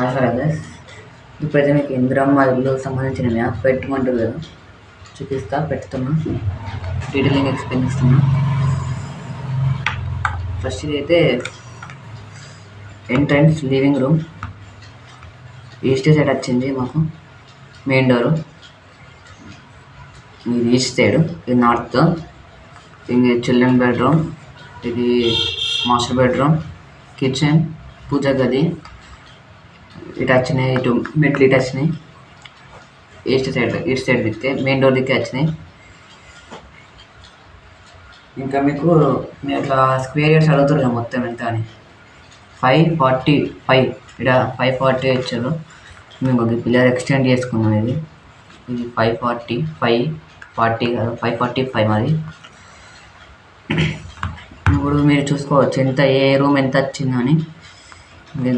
Alpha ఇప్పుడైతే మీకు ఇందిరమ్మ ఇల్లు సంబంధించిన మ్యాప్ పెట్టమంటారు కదా చూపిస్తా పెడుతున్నా డీటెయిలింగ్ ఎక్స్ప్లెయిన్ ఇస్తున్నా ఫస్ట్ ఇది అయితే entrance living room. East side వచ్చింది మాకు. Main door. ఇది ఈస్ట్ సైడ్. ఇది నార్త్. ఇది చిల్డ్రన్ బెడ్రూమ్. ఇది మాస్టర్ బెడ్రూమ్. కిచెన్ పూజ గది. ఇటు వచ్చినాయి ఇటు మెట్లు ఇటు వచ్చినాయి ఈస్ట్ సైడ్ ఈస్ట్ సైడ్ దిక్తే మెయిన్ డోర్ దిక్కే వచ్చినాయి. ఇంకా మీకు మీరు అట్లా స్క్వేర్ ఇయర్స్ అడుగుతారు మొత్తం ఎంత అని. ఫైవ్ ఫార్టీ ఫైవ్ ఇక్కడ ఫైవ్ ఫార్టీ ఇచ్చారు మేము ఒక పిల్లర్ ఎక్స్టెండ్ చేసుకున్నాం ఇది. ఇది ఫైవ్ ఫార్టీ ఫైవ్ ఫార్టీ కాదు ఫైవ్ ఫార్టీ ఫైవ్ మాది ఇప్పుడు మీరు చూసుకోవచ్చు ఎంత ఏ రూమ్ ఎంత వచ్చిందని.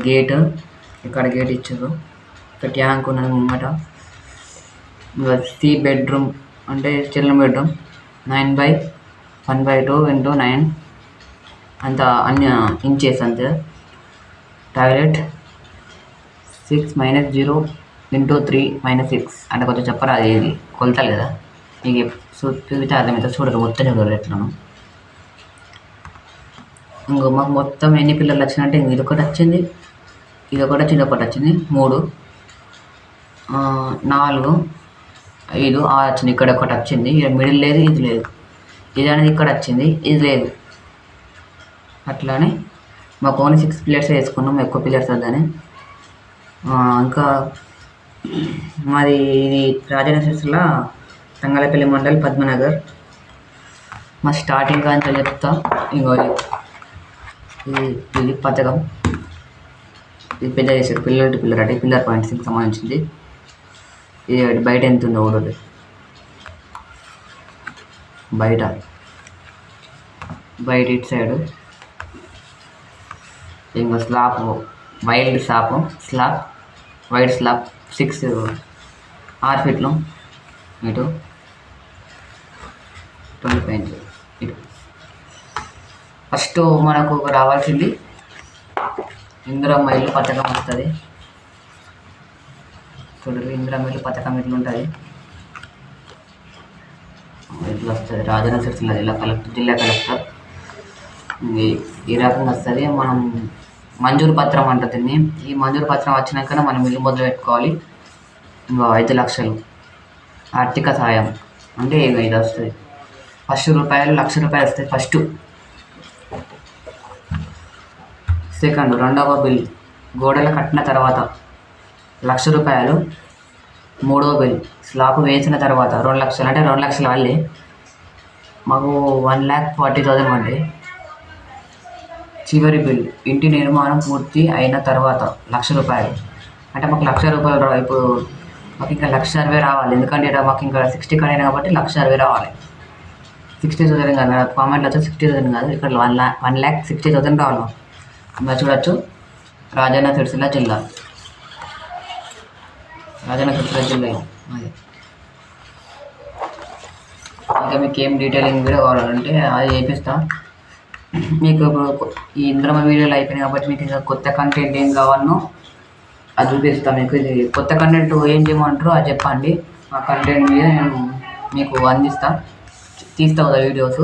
గేట్ ఇక్కడ గేట్ ఇచ్చారు. ఇక్కడ ట్యాంక్ ఉన్నది ముంగట సి బెడ్రూమ్ అంటే children bedroom nine by one by two into nine అంత అన్ని ఇంచెస్ అంతే. Toilet six minus zero into three minus six అంటే కొంచెం చెప్పరా అది ఇది కొలతలు కదా. మీకు చూపితే అర్థమైతే చూడరు మొత్తం చూడరు ఎట్లను. ఇంకో మాకు మొత్తం ఎన్ని పిల్లలు వచ్చినట్టే ఇది ఒకటి వచ్చింది. ఇది ఒకటి వచ్చింది. వచ్చింది మూడు నాలుగు ఐదు ఆరు వచ్చింది. ఇక్కడ ఒకటి వచ్చింది. ఇక్కడ మిడిల్ లేదు ఇది లేదు. ఇది అనేది ఇక్కడ వచ్చింది ఇది లేదు. అట్లానే మాకు ఓన్లీ సిక్స్ ప్లేయర్స్ వేసుకున్నాం ఎక్కువ ప్లేయర్స్ వద్దని. ఇంకా మాది ఇది రాజనగర్లో తంగలపల్లి మండల్ పద్మనగర్. మా స్టార్టింగ్ అంతా చెప్తా. ఇంకో ఇది ఇది పథకం. ఇది పెద్ద చేశారు. పిల్లర్ టు పిల్లర్ అంటే పిల్లర్ పాయింట్స్కి సంబంధించింది. ఇది బయట ఎంత ఉందో కూడా బయట. బయట ఇటు సైడ్. ఇంకో slab. Wild slab. Slab. White slab. Six ఆరు ఫీట్లు. ఇటు. ట్వంటీ ఫైవ్ ఇటు. ఫస్ట్ మనకు రావాల్సింది ఇందిరమ్మ ఇల్లు పథకం వస్తుంది. చూడరు ఇందిరమ్మ ఇల్లు పథకం ఇట్లా ఉంటుంది ఇట్లా వస్తుంది? రాజన్న సిరిసిల్ల జిల్లా కలెక్టర్ జిల్లా కలెక్టర్. ఈ- రకంగా వస్తుంది. మనం మంజూరు పత్రం అంట దీన్ని. ఈ మంజూరు పత్రం వచ్చినాక మనం ఇల్లు మొదలు పెట్టుకోవాలి. ఐదు లక్షలు. ఆర్థిక సాయం. అంటే ఇది వస్తుంది. ఫస్ట్ రూపాయలు లక్ష రూపాయలు వస్తాయి ఫస్ట్. సెకండ్ రెండవ బిల్ గోడలు కట్టిన తర్వాత లక్ష రూపాయలు. మూడవ బిల్ స్లాబ్ వేసిన తర్వాత రెండు లక్షలు అంటే రెండు లక్షలు వాళ్ళే మాకు వన్ ల్యాక్ ఫార్టీ థౌజండ్ అండి. చివరి బిల్ ఇంటి నిర్మాణం పూర్తి అయిన తర్వాత లక్ష రూపాయలు. అంటే మాకు లక్ష రూపాయలు రా ఇప్పుడు మాకు ఇంకా లక్ష అరవై రావాలి. ఎందుకంటే ఇక్కడ మాకు ఇంకా సిక్స్టీ కడిగిన కాబట్టి లక్ష అరవై రావాలి. సిక్స్టీ థౌసండ్ కాదు కామెంట్లో వచ్చి సిక్స్టీ థౌసండ్ కాదు. ఇక్కడ one lakh one lakh sixty thousand రావాలి మాకు. ఇంకా చూడొచ్చు. రాజన్న సిరిసిల్ల జిల్లా. రాజన్న సిరిసిల్ల జిల్లా. అది. ఇంకా మీకు ఏం డీటెయిలింగ్ వీడియో కావాలంటే అది చేపిస్తా. మీకు ఇప్పుడు ఈ ఇంద్రమ వీడియోలు అయిపోయినాయి కాబట్టి మీకు ఇంకా కొత్త కంటెంట్ ఏం కావాలనో అది చూపిస్తాను మీకు. ఇది కొత్త కంటెంట్ ఏం చేయమంటారో అది చెప్పండి. ఆ కంటెంట్ మీద నేను మీకు అందిస్తా. తీస్తా కదా వీడియోస్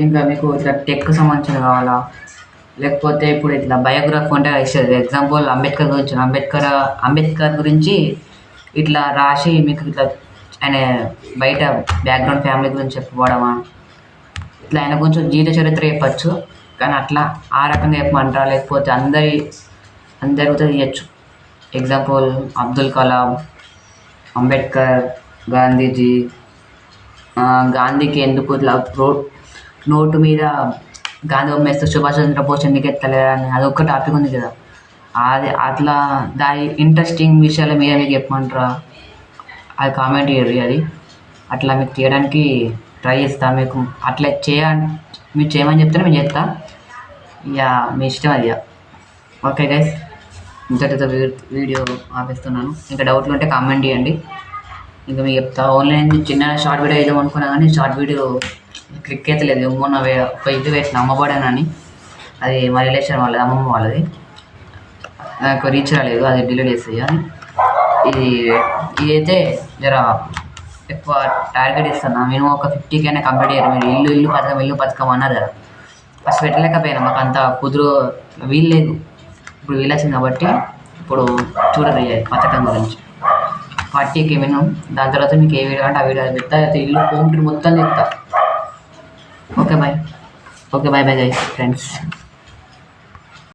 ఇంకా మీకు ఇట్లా టెక్ సంబంధించిన కావాలా? లేకపోతే ఇప్పుడు ఇట్లా బయోగ్రఫీ అంటే ఇస్తుంది. ఎగ్జాంపుల్ అంబేద్కర్ గురించి అంబేద్కర్ అంబేద్కర్ గురించి ఇట్లా రాసి మీకు ఇట్లా ఆయన బయట బ్యాక్గ్రౌండ్ ఫ్యామిలీ గురించి చెప్పుకోవడమా? ఇట్లా ఆయన కొంచెం జీవిత చరిత్ర చెప్పచ్చు. కానీ అట్లా ఆ రకంగా చెప్పమంటారా? లేకపోతే అందరి అందరితో తీయచ్చు ఎగ్జాంపుల్ అబ్దుల్ కలాం అంబేద్కర్ గాంధీజీ గాంధీకి ఎందుకు ఇట్లా రోడ్ నోటు మీద గాంధీ బొమ్మ సుభాష్ చంద్రబోస్ ఎందుకు ఎత్తలేరు అని అదొక టాపిక్ ఉంది కదా. అది అట్లా దాని ఇంట్రెస్టింగ్ విషయాల మీద మీకు చెప్పమంటారా? అది కామెంట్ చేయరు అది. అట్లా మీకు తీయడానికి ట్రై చేస్తా మీకు. అట్లా చేయ మీరు చేయమని చెప్తే మేము చేస్తా. ఇక మీ ఇష్టం అది ఇక ఓకే గైస్ ఇంతటితో వీడియో ఆపిస్తున్నాను. ఇంకా డౌట్లు ఉంటే కామెంట్ చేయండి ఇంకా మీకు చెప్తా. ఓన్లీ చిన్న షార్ట్ వీడియో వేద్దాం అనుకున్నా కానీ షార్ట్ వీడియో క్లిక్ అయితే లేదు మొన్న ఒక ఇది వేసిన అమ్మబడనని. అది మా రిలేషన్ వాళ్ళది అమ్మమ్మ వాళ్ళది. నాకు రీచ్ రాలేదు అది డిలీట్ చేసేయి ఇది ఇదైతే జర ఎక్కువ టార్గెట్ ఇస్తున్నా. మేము ఒక ఫిఫ్టీకైనా కంప్లీట్ అయ్యారు మీరు ఇల్లు ఇల్లు పథకం ఇల్లు పథకం అన్నారు కదా. ఫస్ట్ పెట్టలేకపోయినా మాకు అంత కుదురు వీలు లేదు. ఇప్పుడు వీలొచ్చింది కాబట్టి ఇప్పుడు చూడరు పథకం గురించి. పార్టీకి మేము దాని తర్వాత మీకు ఏ వీడియో అంటే ఆ వీడియో పెడతా అయితే ఇల్లు హోమ్ టూర్ మొత్తం చెప్తా okay bye okay bye bye guys friends